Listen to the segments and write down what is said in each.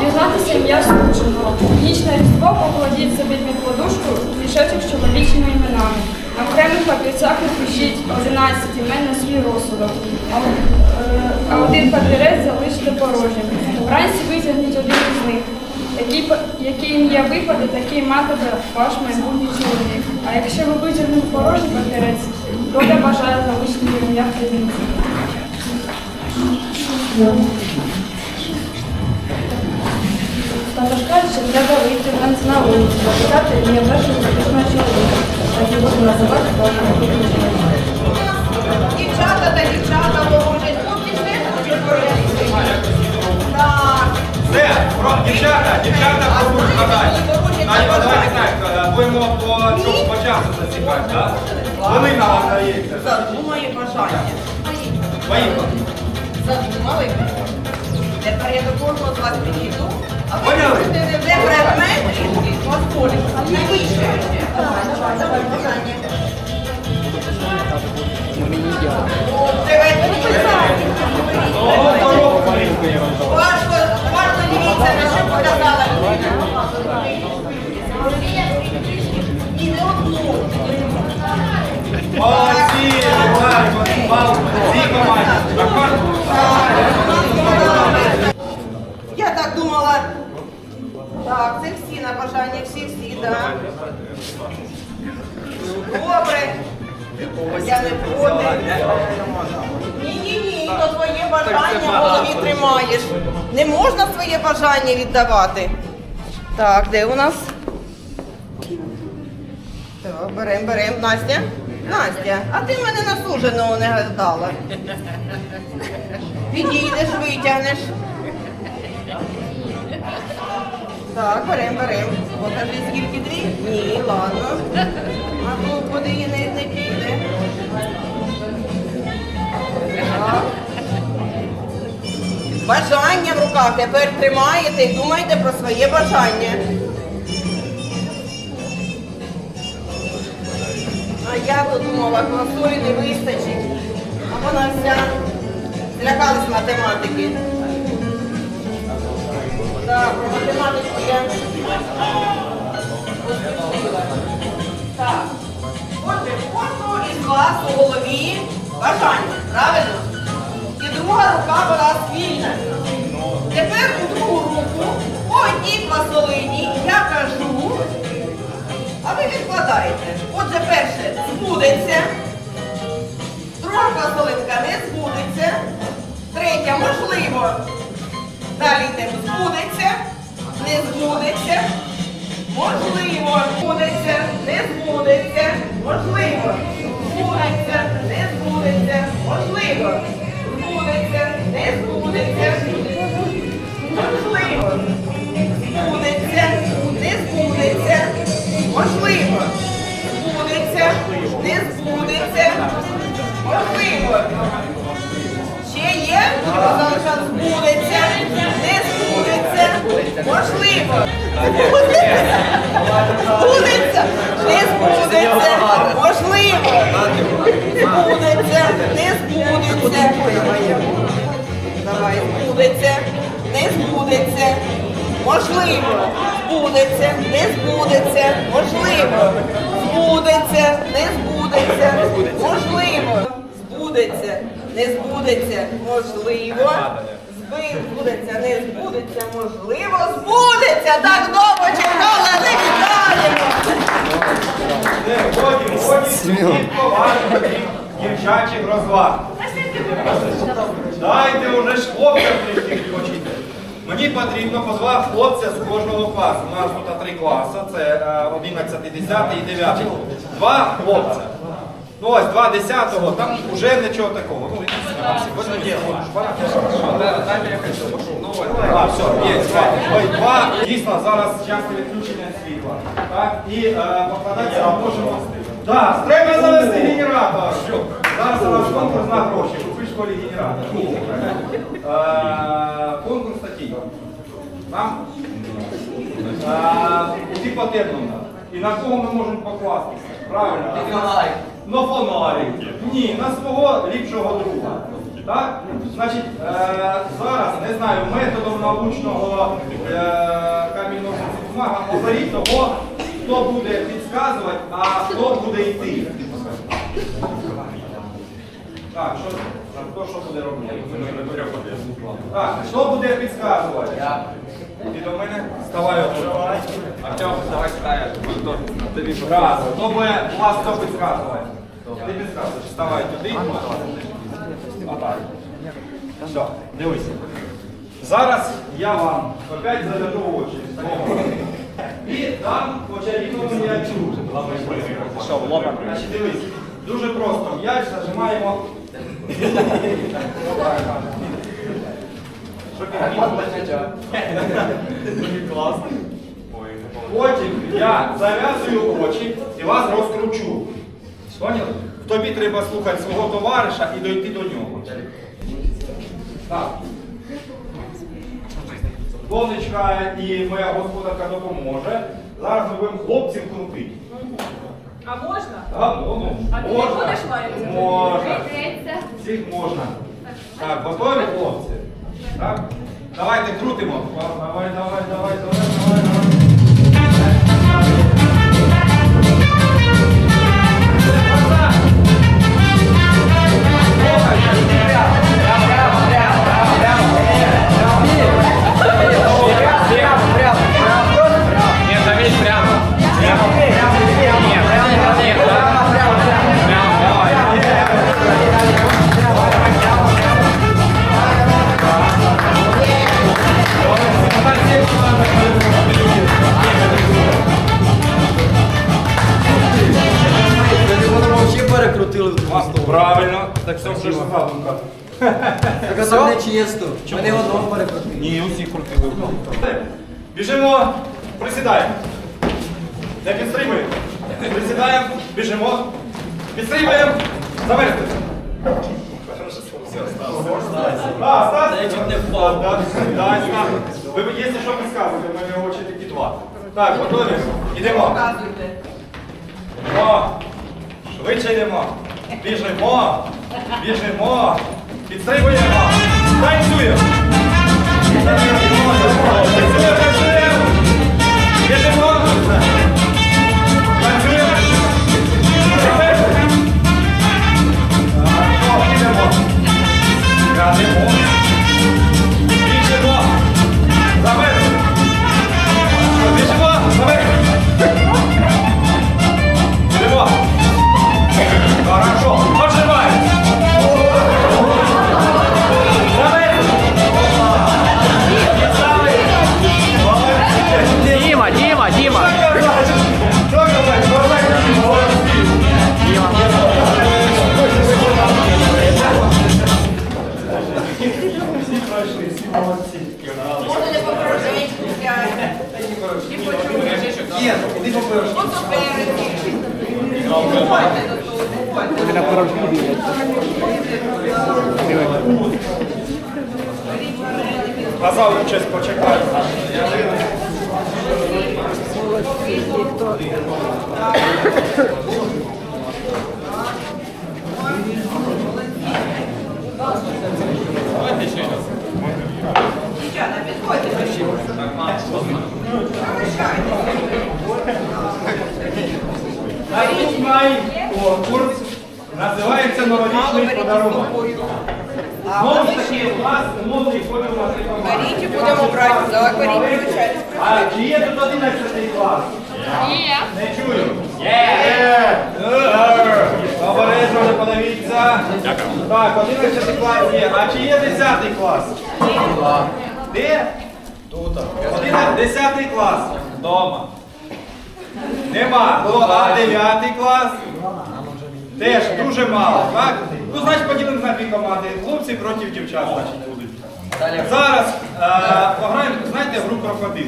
дізнатися ім'я судженого. Ніч на різдво покладіть собі під подушку мішечок з чоловічими іменами. На окремих папірцях напишіть 11 імен на свій розсудок, а, е, один папірець залиште порожнім. Вранці витягніть один із них. Па- яке ім'я випаде, такий матиме ваш майбутній чоловік. А якщо ви витягнете порожній папірець, доля бажає залишити ім'я в Також кажуть, що треба вийти вранці на вулицю, запитати ім'я першого записного чоловіка, так і буду називати вашого майбутнього чоловіка. Дівчата та дівчата ворожать. Хлопці ж теж. Так. Все, про дівчата, дівчата будуть складати. Аня, давайте так, будемо по, щоб по часу засікати, так? Хвилина вам дається. Задумає бажання. Поїхали. Задумали. Тепер я до кожного з вас підійду. А ви будете де предмет, у вас полі. Навіщо? Давай, давай, бажання. О, Давайте писати. Того коробку різкою. Важко, важко дивіться, на що показала. І не одну. Молодці, всі команді. Я так думала. Так, це всі на бажання, всі-всі, так. Добре. Я не проти. Ні-ні-ні, то твоє бажання в голові тримаєш. Не можна своє бажання віддавати. Так, де у нас? Так, берем, берем. Настя? Настя, а ти мене на суженого не гадала. Підійдеш, витягнеш. Так, берем, берем. Покажи, скільки дві? Ні, ладно. А то куди її не, не піде. Бажання в руках. Тепер тримаєте і думайте про своє бажання. А я то думала, квасолі не вистачить. А вона вся злякалась математики. Отже, кожного із вас у голові бажання, правильно? І друга рука була спільна. Тепер у другу руку по одній квасолині я а ви відкладаєте. Отже, перше збудеться, друга квасолинка не збудеться, третя можливо. Далі йде збудеться, не збудеться, можливо, збудеться, не збудеться, можливо, збудеться, не збудеться, можливо, збудеться, не збудеться, можливо, збудеться, не збудеться, можливо, збудеться, не збудеться, можливо. Збудеться, не збудеться, можливо. Збудеться, не збудеться. Давай, збудеться, не збудеться. Можливо, збудеться, не збудеться, можливо. Збудеться, не збудеться, можливо. Збудеться, не збудеться, можливо. Збудеться, не збудеться, можливо, збудеться. Так довго чекала, не вітаємо. Годі, годі, відповідати дівчачих розваг. Дайте уже ж хлопця трішки відпочити. Мені потрібно по два хлопця з кожного класу. У нас тут три класи, це е, 11, 10 і 9. Два хлопця. Ну ось два десятого, там вже нічого такого. Два. Дійсно, зараз часто відключення світла. Так, і е, покладатися можемо. Так, треба завести генератор. Зараз у нас конкурс на гроші. Купи школі генератор. Е, конкурс такий. Нам е, усі потрібно. І на кого ми можемо покластися? Правильно? На фонарик. Ні, на свого ліпшого друга. Так? Значить, е, зараз не знаю, методом научного е, камінного бумага оберіть того, хто буде підказувати, а хто буде йти. Так, що, хто що буде робити? Так, хто буде підказувати? Я. Ти до мене? Ставай отут. Артем, давай ставиш. Тобі Хто буде вас хто підказувати? Ти підказуєш. Ставай туди. Отак. Все, дивись. Зараз я вам опять заведу очі. І дам очарівну мініатюру. Значить, дивись. Дуже просто. М'яч зажимаємо. Потім я зав'язую очі і вас розкручу. Поняли? Тобі треба слухати свого товариша і дойти до нього. Так. Донечка і моя господарка допоможе. Зараз ми будемо хлопців крутити. А можна? А, ну, ну, А ти не можна. будеш лаятися? Можна. Всіх можна. Так, готові хлопці? Так? Давайте крутимо. Давай, давай, давай, давай, давай, давай. ไป Правильно, так все вже сказав. Так а це не чесно. Вони одного перекрутили. Ні, усі крутили. Біжимо, присідаємо. Не підстрибуємо. Присідаємо, біжимо. Підстрибуємо. Завершити. А, Стас? Я чуть не впав. Да, да, Стас. Ви, якщо що, підказуйте, в мене очі такі два. Так, готові? Йдемо. Показуйте. Йдемо. Швидше йдемо. Біжимо. Біжимо. Підстрибуємо. Танцюємо. Танцюємо, танцюємо. Біжимо. Танцюємо. Не чую. Є! Обережно не подивіться. Так, 11 клас є. А чи є 10 клас? Де? Тут. 10 клас. Дома. Нема. Ну, а 9 клас? Теж дуже мало, так? Ну, значить, поділимо на дві команди. Хлопці проти дівчат, значить, будуть. Зараз е, пограємо, знаєте, гру крокодил.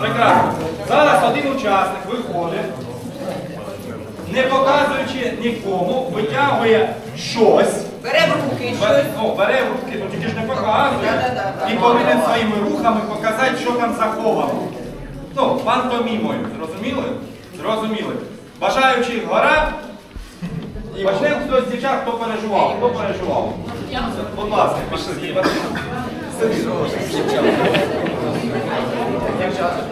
Прекрасно. Зараз один учасник виходить, не показуючи нікому, витягує щось. Бере в руки Бере, щось. ну, бере в руки, ну тільки ж не показує. І повинен своїми рухами показати, що там заховано. Ну, пантомімою. Зрозуміли? Зрозуміли. Бажаючих гора. Почнемо хтось з дівчат, хто переживав. Хто переживав? Будь ласка, пішли. Кажи,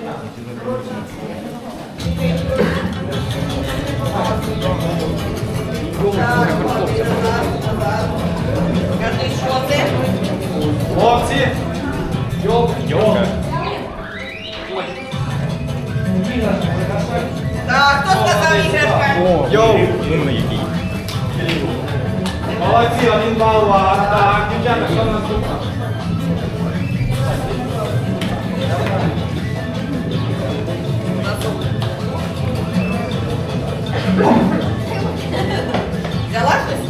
що це? Хлопці, Йолка. Так, хто сказав іграшка? Йоу. Умний який. молодці, один бал вас. Так, дівчата, що наступне? Взяла щось?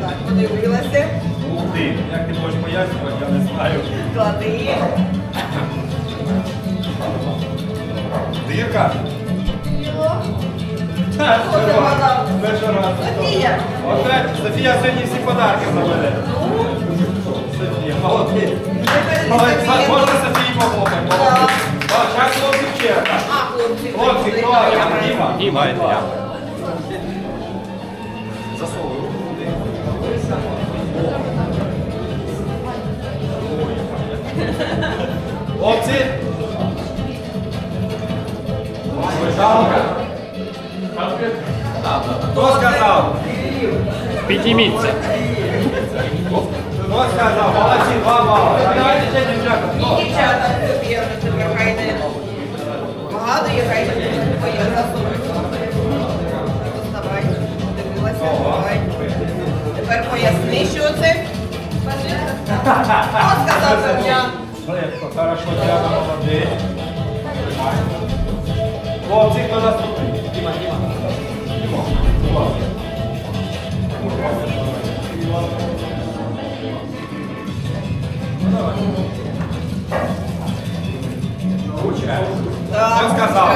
Так, подивилася. Ух ти, як ти можеш пояснювати, я не знаю. Клади. Дирка? Це вгадав? Перший раз. Софія. Оце Софія сьогодні всі подарки забере. Софія, молодець. Молодець, можна Софії похлопати? Так, зараз хлопці черга. А, хлопці. Хто? Діма? Діма, я. Хлопці? Хто сказав? Підійміться. Хто сказав? Молодці, два бали. Давайте ще дівчата. Дівчата, не вгадує, хай твоє засунули. Доставай, дивилася, давай. Тепер поясни, що це. Хто сказав? Легко, хорошо, Діана, молодець. Хлопці, хто наступний? Діма, Діма. Діма, будь ласка. Ручка. Хто сказав?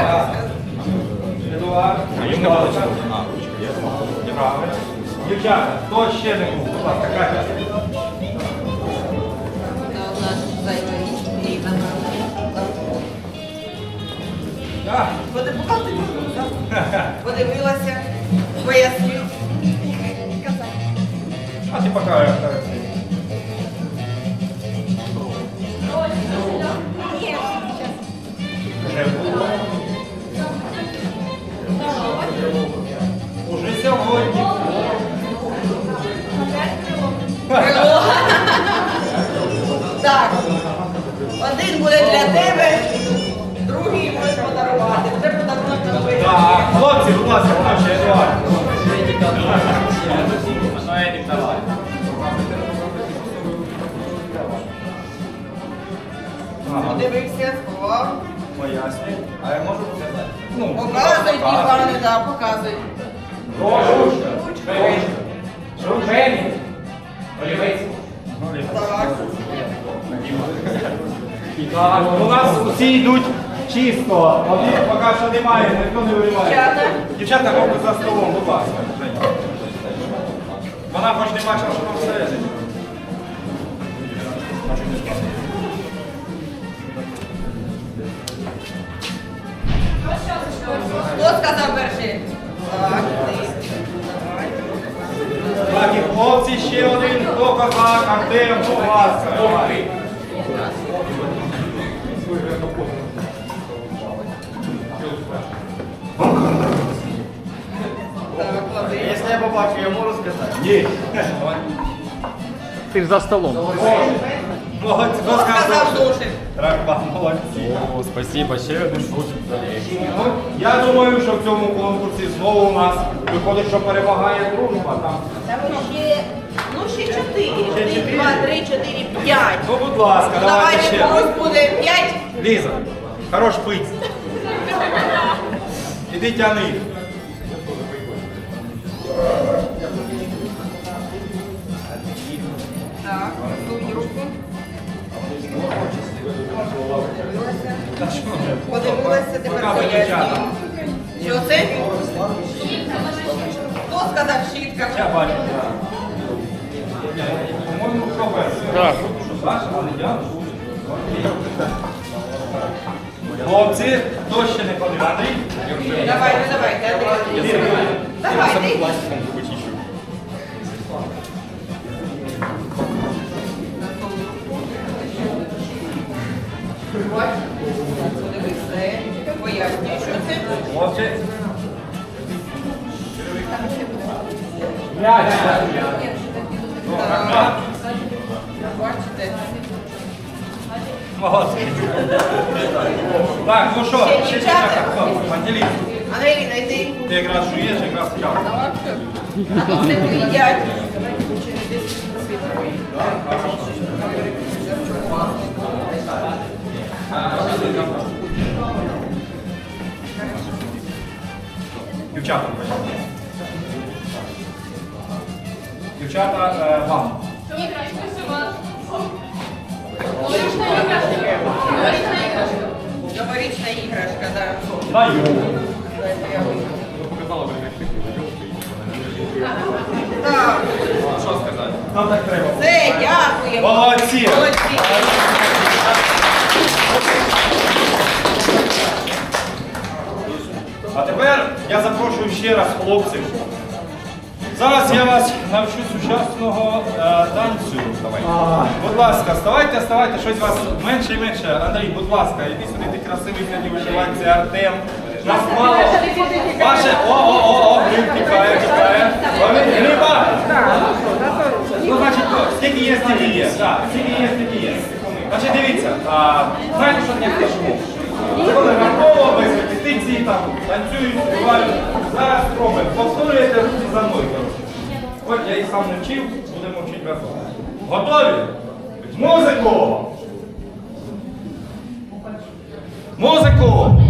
Едуард. Едуард. Правильно. Дівчата, хто ще не був? Будь ласка, Катя. Так. Поди- покажи. Подивилася, поясню. А ти пока Уже сьогодні. Так. Один буде для тебе, другий можеш подарувати. Вже подарунок твоє. Так, хлопці, будь ласка, Едуард. Ну, Едік, давай. Ага, Подивився, сховав. пояснюй. А я можу показати? Ну, Показуй, Іване, да, показуй. Прошу. Жовжені. Олівець. Так. У нас всі йдуть чисто. Один поки що немає, ніхто не вириває. Дівчата. Дівчата, за столом, будь ласка. Вона хоч не бачила, що там всередині. Хто сказав перший? Так. Так, і хлопці, ще один, хто козак, Артем, будь ласка. давай. Так, клади. Якщо я побачу, я можу сказати. Ні. Ти ж за столом. Молодці, хто сказав сказав? Рахба, молодці. О, спасибо, ще один шут. Ну, Я думаю, що в цьому конкурсі знову у нас виходить, що перемагає дружба. Там. Там ще, ну ще чотири. Один, чотири? два, три, чотири, п'ять. Ну, будь ласка, Ну, давайте Давайте ще. комусь буде п'ять. Ліза, хорош пить. Іди тяни. Тепер Що це? Хто сказав щітка? Я бачу. По-моєму? Так. Саша, але я. Хлопці, хто ще не ходив? Андрій? Давайте, давайте, Андрій. Давайте. Хлопці. М'яч. Бачите? Молодці. Так, ну що, ще дівчата, хто? Поділіться. Андрій, найди. Ти якраз жуєш, якраз я. А то це їдять. Дівчата, Дівчата, е, вам. Новорічна іграшка, так. Даю. Так, Що сказати? Нам так треба. все, дякуємо. Молодці. Молодці. А тепер я запрошую ще раз хлопців. Зараз я вас навчу сучасного е, танцю. Давай. Будь ласка, ставайте, ставайте, щось вас менше і менше. Андрій, будь ласка, іди сюди, ти красивий сьогодні вишиванці, Артем. Нас мало. Ваше, о, о, о, о, гриб тікає, тікає. Лови- Гриба! Ну, значить, скільки є, стільки є. Так, скільки є, стільки є. Значить, дивіться, а, знаєте, що таке флешмоб? Це коли готово, без репетиції, там, танцюють, співають. Зараз робимо. Повторюєте руки за мною. От я їх сам не вчив, будемо вчити разом. Готові? Музику! Музику!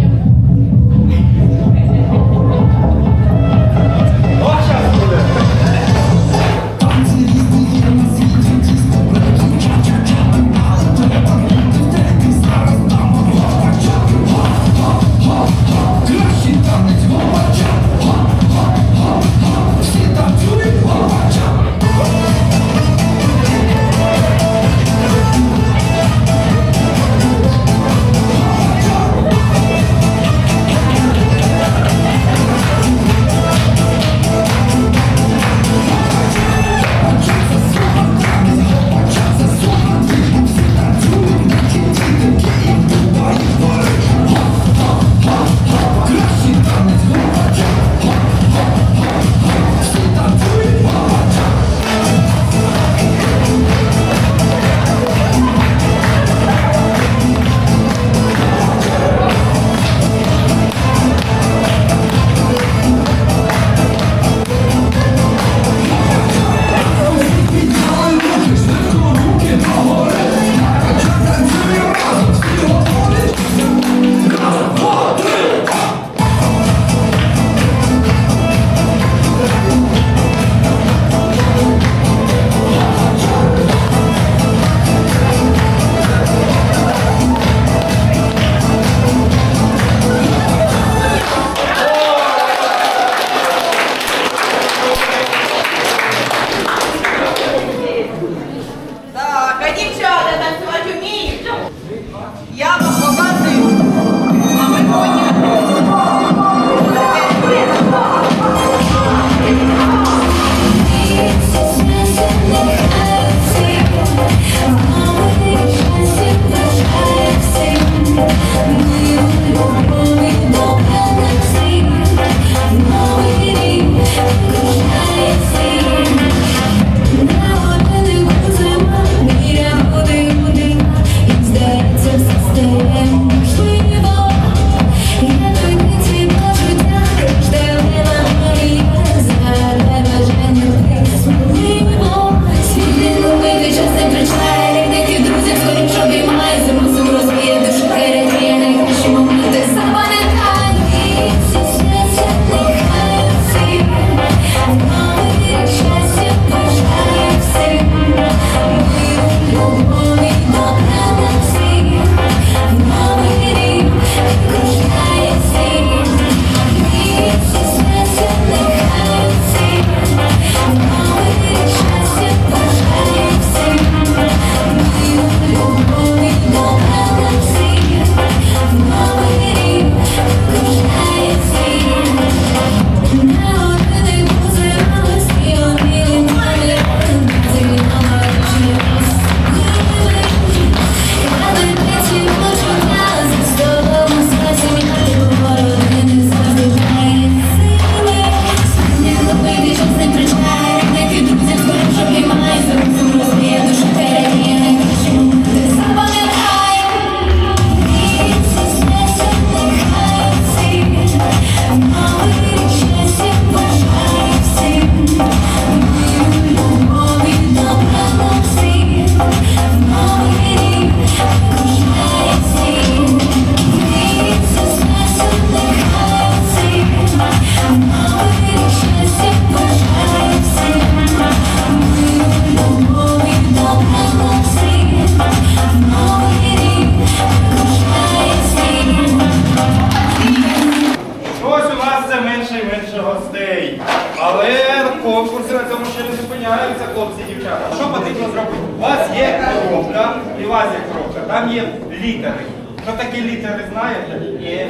Коробка, там є літери. Що такі літери знаєте? Ні.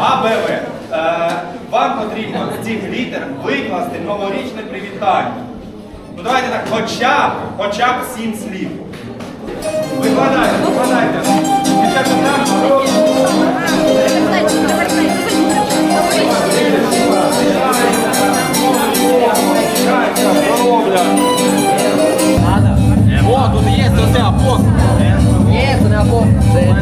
А, Б, В. Е, Вам потрібно з цих літер викласти новорічне привітання. Ну давайте так, хоча б, хоча б сім слів. Викладайте, викладайте. О, тут є, це це апостол. Це?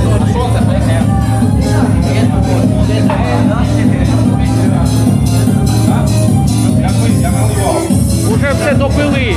Уже все допили.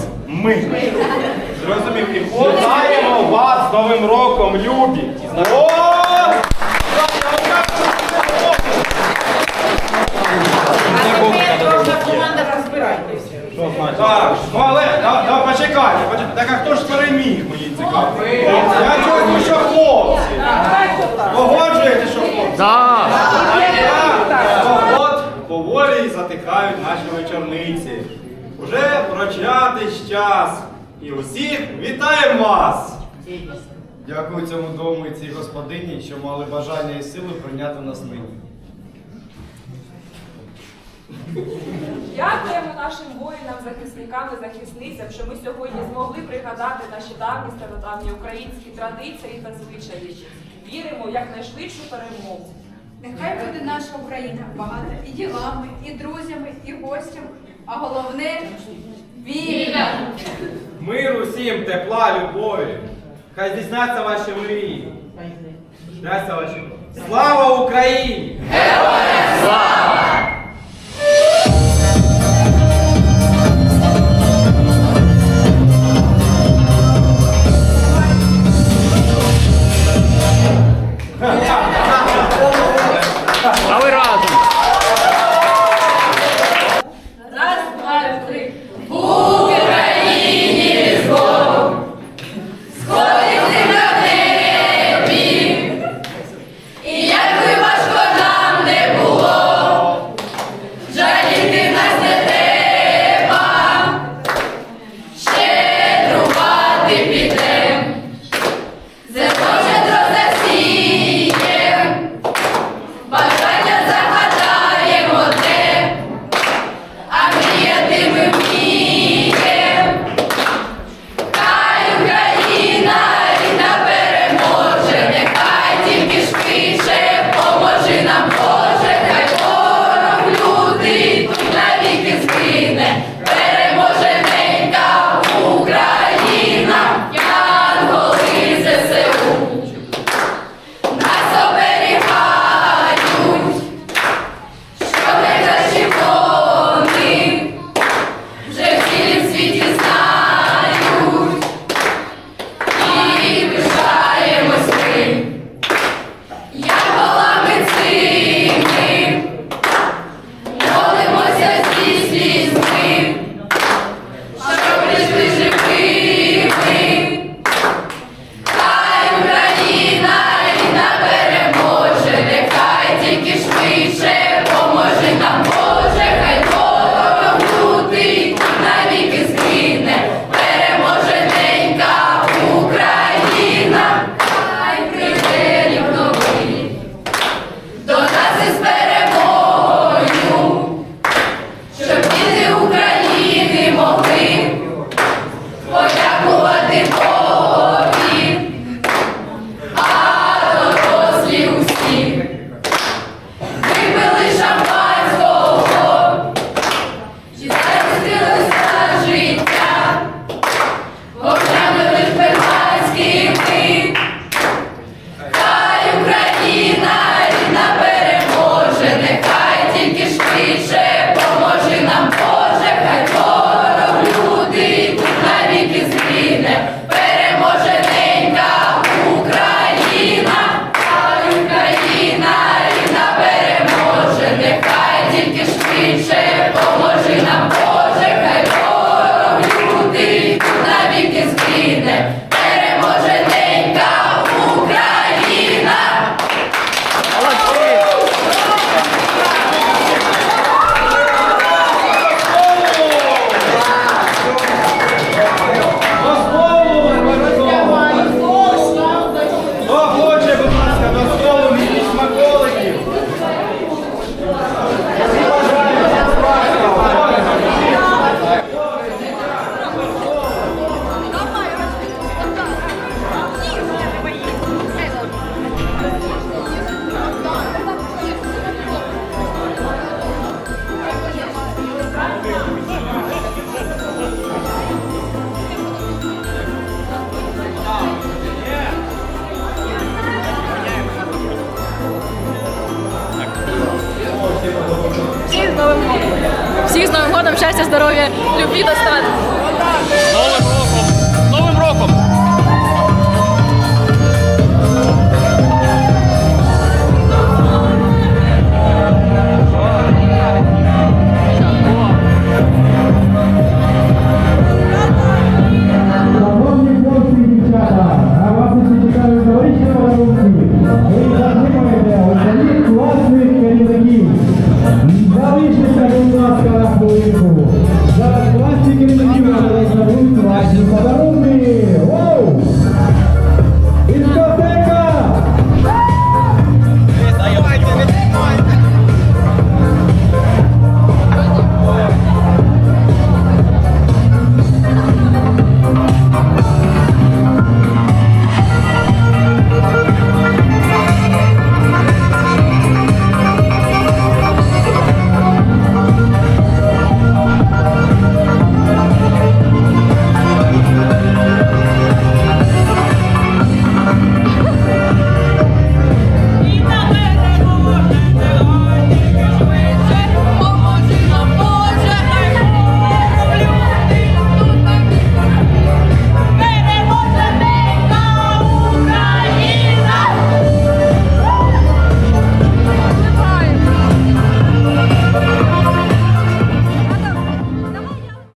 Це. Ми. Зрозумів. І вітаємо вас з Новим роком, любі. О! Так, ну але да, да, почекайте, почекайте. Так а хто ж переміг, мені цікаво? Я чую, що хлопці. Погоджуєте, що хлопці? Да. Так, от поволі затихають наші вечорниці. Уже прочатись час. І усіх вітаємо вас! Дякую цьому дому і цій господині, що мали бажання і сили прийняти нас нині. Дякуємо нашим воїнам, захисникам і захисницям, що ми сьогодні змогли пригадати наші давні стародавні українські традиції та звичаї. Віримо в якнайшвидшу перемогу. Нехай буде наша Україна багата і ділами, і друзями, і гостями, а головне віра. Мир усім, тепла, любові. Хай здійсняться ваші мрії. Здійсняться ваші. Слава Україні! А